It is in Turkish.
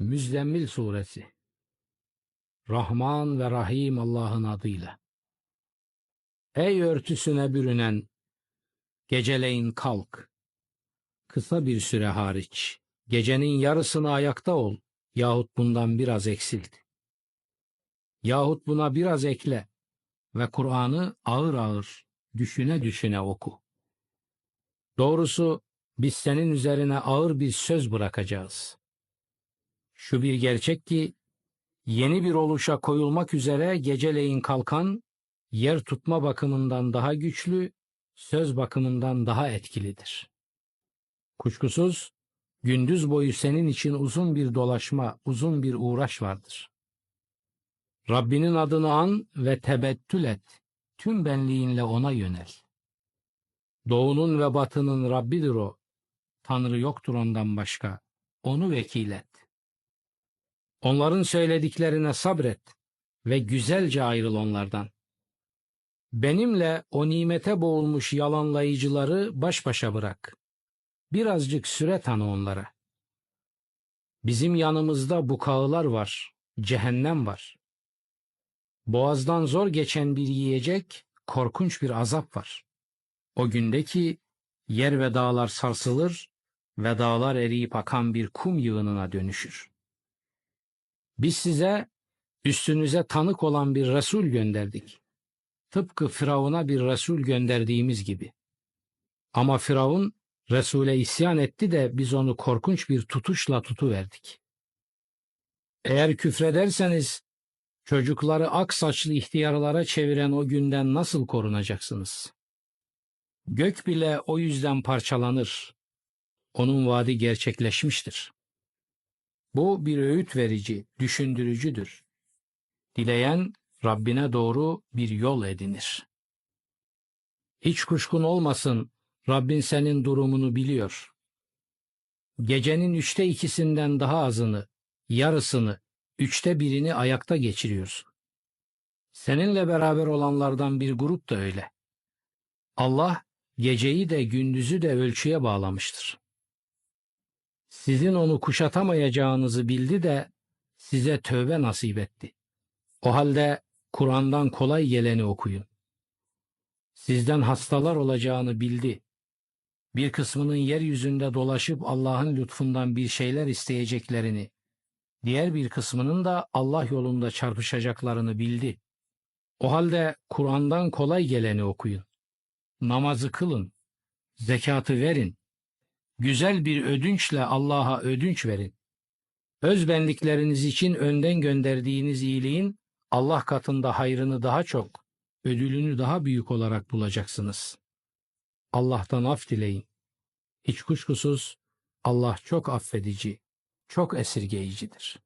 Müzdemmil Suresi Rahman ve Rahim Allah'ın adıyla. Ey örtüsüne bürünen, geceleyin kalk. Kısa bir süre hariç, gecenin yarısını ayakta ol, yahut bundan biraz eksilt. Yahut buna biraz ekle ve Kur'an'ı ağır ağır, düşüne düşüne oku. Doğrusu biz senin üzerine ağır bir söz bırakacağız. Şu bir gerçek ki, yeni bir oluşa koyulmak üzere geceleyin kalkan, yer tutma bakımından daha güçlü, söz bakımından daha etkilidir. Kuşkusuz, gündüz boyu senin için uzun bir dolaşma, uzun bir uğraş vardır. Rabbinin adını an ve tebettül et, tüm benliğinle ona yönel. Doğunun ve batının Rabbidir o, Tanrı yoktur ondan başka, onu vekil et. Onların söylediklerine sabret ve güzelce ayrıl onlardan. Benimle o nimete boğulmuş yalanlayıcıları baş başa bırak. Birazcık süre tanı onlara. Bizim yanımızda bukağılar var, cehennem var. Boğazdan zor geçen bir yiyecek, korkunç bir azap var. O gündeki yer ve dağlar sarsılır ve dağlar eriyip akan bir kum yığınına dönüşür. Biz size üstünüze tanık olan bir Resul gönderdik. Tıpkı Firavun'a bir Resul gönderdiğimiz gibi. Ama Firavun Resul'e isyan etti de biz onu korkunç bir tutuşla tutuverdik. Eğer küfrederseniz çocukları ak saçlı ihtiyarlara çeviren o günden nasıl korunacaksınız? Gök bile o yüzden parçalanır. Onun vaadi gerçekleşmiştir. Bu bir öğüt verici, düşündürücüdür. Dileyen Rabbine doğru bir yol edinir. Hiç kuşkun olmasın, Rabbin senin durumunu biliyor. Gecenin üçte ikisinden daha azını, yarısını, üçte birini ayakta geçiriyorsun. Seninle beraber olanlardan bir grup da öyle. Allah geceyi de gündüzü de ölçüye bağlamıştır sizin onu kuşatamayacağınızı bildi de size tövbe nasip etti. O halde Kur'an'dan kolay geleni okuyun. Sizden hastalar olacağını bildi. Bir kısmının yeryüzünde dolaşıp Allah'ın lütfundan bir şeyler isteyeceklerini, diğer bir kısmının da Allah yolunda çarpışacaklarını bildi. O halde Kur'an'dan kolay geleni okuyun. Namazı kılın, zekatı verin, güzel bir ödünçle Allah'a ödünç verin. Özbenlikleriniz için önden gönderdiğiniz iyiliğin Allah katında hayrını daha çok, ödülünü daha büyük olarak bulacaksınız. Allah'tan af dileyin. Hiç kuşkusuz Allah çok affedici, çok esirgeyicidir.